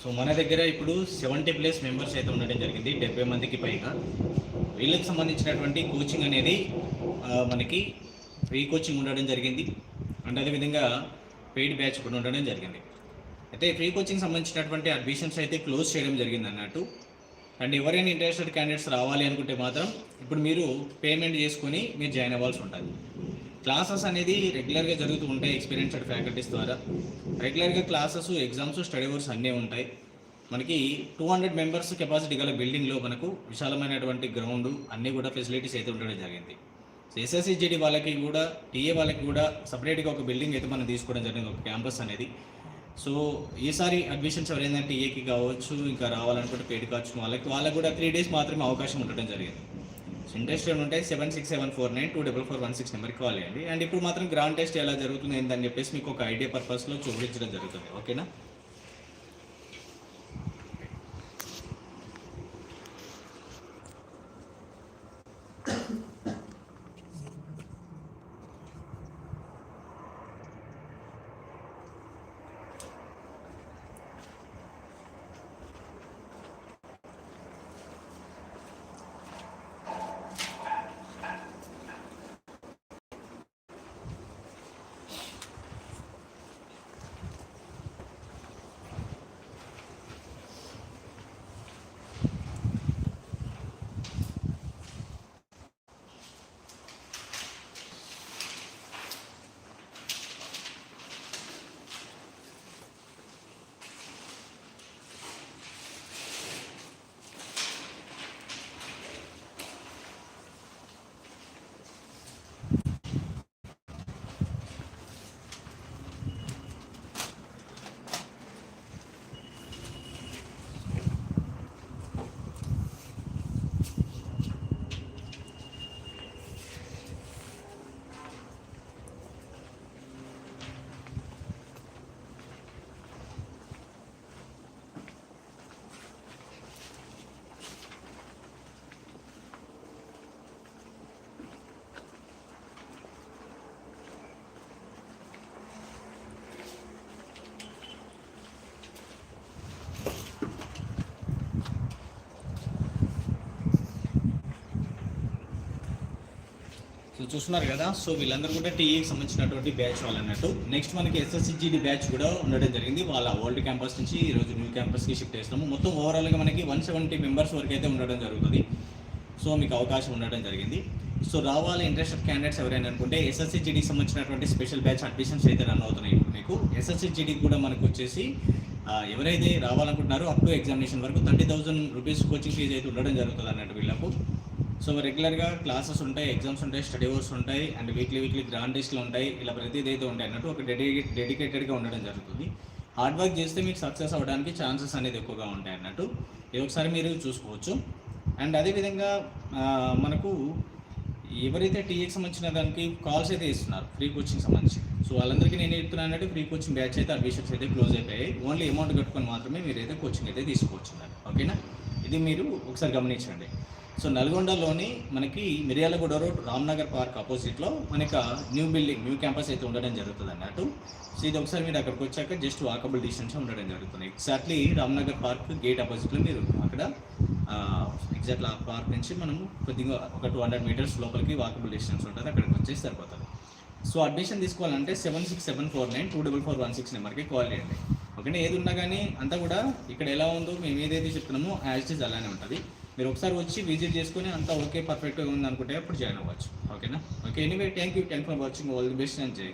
So మన దగ్గర ఇప్పుడు సెవెంటీ ప్లస్ మెంబర్స్ అయితే ఉండడం జరిగింది డెబ్బై మందికి పైగా. వీళ్ళకి సంబంధించినటువంటి కోచింగ్ అనేది మనకి ఫ్రీ కోచింగ్ ఉండడం జరిగింది. అండ్ అదేవిధంగా పెయిడ్ బ్యాచ్ కూడా ఉండడం జరిగింది. అయితే ఫ్రీ కోచింగ్ సంబంధించినటువంటి అడ్మిషన్స్ అయితే క్లోజ్ చేయడం జరిగింది అన్నట్టు. అండ్ ఎవరైనా ఇంట్రెస్టెడ్ క్యాండిడేట్స్ రావాలి అనుకుంటే మాత్రం ఇప్పుడు మీరు పేమెంట్ చేసుకొని మీరు జాయిన్ అవ్వాల్సి ఉంటుంది. క్లాసెస్ అనేది రెగ్యులర్గా జరుగుతూ ఉంటాయి ఎక్స్పీరియన్స్డ్ ఫ్యాకల్టీస్ ద్వారా. రెగ్యులర్గా క్లాసెస్ ఎగ్జామ్స్ స్టడీ అవర్స్ అన్నీ ఉంటాయి. మనకి టూ హండ్రెడ్ మెంబర్స్ కెపాసిటీ గల బిల్డింగ్లో మనకు విశాలమైనటువంటి గ్రౌండ్ అన్నీ కూడా ఫెసిలిటీస్ అయితే ఉండడం జరిగింది. ఎస్ఎస్సిజిడి వాళ్ళకి కూడా టీఏ వాళ్ళకి కూడా సపరేట్గా ఒక బిల్డింగ్ అయితే మనం తీసుకోవడం జరిగింది ఒక క్యాంపస్ అనేది. సో ఈసారి అడ్మిషన్స్ ఎవరైనా టీఏకి కావచ్చు ఇంకా రావాలనుకుంటే పేడి కావచ్చు వాళ్ళకి వాళ్ళకి కూడా త్రీ డేస్ మాత్రమే అవకాశం ఉండడం జరిగింది. సో ఇంట్రెస్ట్ ఉంటే seven six seven four nine two double four one six నెంబర్కి కాల్ చేయండి. అండ్ ఇప్పుడు మాత్రం గ్రాండ్ టెస్ట్ ఎలా జరుగుతుంది ఏంటని చెప్పేసి మీకు ఒక ఐడియా పర్పస్లో చూపించడం జరుగుతుంది. ఓకేనా? సో చూస్తున్నారు కదా సో వీళ్ళందరూ కూడా టీఏకి సంబంధించినటువంటి బ్యాచ్ వాళ్ళు అన్నట్టు. నెక్స్ట్ మనకి ఎస్ఎస్సిజిడి బ్యాచ్ కూడా ఉండడం జరిగింది. వాళ్ళ ఓల్డ్ క్యాంపస్ నుంచి ఈ రోజు న్యూ క్యాంపస్కి షిఫ్ట్ చేస్తాము మొత్తం ఓవరాల్గా మనకి వన్ సెవెంటీ మెంబర్స్ వరకు అయితే ఉండడం జరుగుతుంది. సో మీకు అవకాశం ఉండడం జరిగింది. సో రావాలి ఇంట్రెస్టెడ్ క్యాండిడేట్స్ ఎవరైనా అనుకుంటే ఎస్ఎస్సిజిడికి సంబంధించినటువంటి స్పెషల్ బ్యాచ్ అడ్మిషన్స్ అయితే రన్ అవుతున్నాయి ఇప్పుడు మీకు. ఎస్ఎస్సిజిడి కూడా మనకు వచ్చేసి ఎవరైతే రావాలనుకుంటున్నారో అప్ టు ఎగ్జామినేషన్ వరకు thirty thousand rupees coaching fee అయితే ఉండడం జరుగుతుంది అన్నట్టు వీళ్ళకు. సో రెగ్యులర్గా క్లాసెస్ ఉంటాయి ఎగ్జామ్స్ ఉంటాయి స్టడీ అవర్స్ ఉంటాయి అండ్ వీక్లీ వీక్లీ గ్రాండ్ టెస్ట్లు ఉంటాయి. ఇలా ప్రతిదీ అయితే ఉంటాయి అన్నట్టు ఒక డెడికేట్ డెడికేటెడ్గా ఉండడం జరుగుతుంది. హార్డ్ వర్క్ చేస్తే మీకు సక్సెస్ అవ్వడానికి ఛాన్సెస్ అనేది ఎక్కువగా ఉంటాయి అన్నట్టు ఇది ఒకసారి మీరు చూసుకోవచ్చు. అండ్ అదేవిధంగా మనకు ఎవరైతే టీఏకి సంబంధించిన దానికి కాల్స్ అయితే ఇస్తున్నారు ఫ్రీ కోచింగ్ సంబంధించి. సో వాళ్ళందరికీ నేను చెప్తున్నాను అంటే ఫ్రీ కోచింగ్ బ్యాచ్ అయితే అడ్మిషన్స్ అయితే క్లోజ్ అయిపోయాయి. ఓన్లీ అమౌంట్ కట్టుకొని మాత్రమే మీరు అయితే కోచింగ్ అయితే తీసుకోవచ్చు ఓకేనా ఇది మీరు ఒకసారి గమనించండి. సో నల్గొండలోని మనకి మిర్యాలగూడ రోడ్ రామ్నగర్ పార్క్ ఆపోజిట్లో మనకి న్యూ బిల్డింగ్ న్యూ క్యాంపస్ అయితే ఉండడం జరుగుతుంది అన్నట్టు. సో ఇది ఒకసారి మీరు అక్కడికి వచ్చాక జస్ట్ వాకబుల్ డిస్టెన్స్ ఉండడం జరుగుతుంది. ఎగ్జాక్ట్లీ రామ్నగర్ పార్క్ గేట్ ఆపోజిట్లో మీరు అక్కడ ఎగ్జాక్ట్లీ ఆ పార్క్ నుంచి మనము కొద్దిగా ఒక టూ హండ్రెడ్ మీటర్స్ లోపలికి వాకబుల్ డిస్టెన్స్ ఉంటుంది. అక్కడికి వచ్చేసి సరిపోతుంది. సో అడ్మిషన్ తీసుకోవాలంటే seven six seven four nine two double four one six నెంబర్కి కాల్ చేయండి. ఓకేనా? ఏది ఉన్నా కానీ అంతా కూడా ఇక్కడ ఎలా ఉందో మేము ఏదైతే చెప్తున్నామో యాజ్ ఇస్ అలానే ఉంటుంది. మీరు ఒకసారి వచ్చి విజిట్ చేసుకుని అంతా ఓకే పర్ఫెక్ట్గా ఉంది అనుకుంటే అప్పుడు జాయిన్ అవ్వచ్చు. ఓకేనా? Okay anyway thank you thank for watching. All the best and జై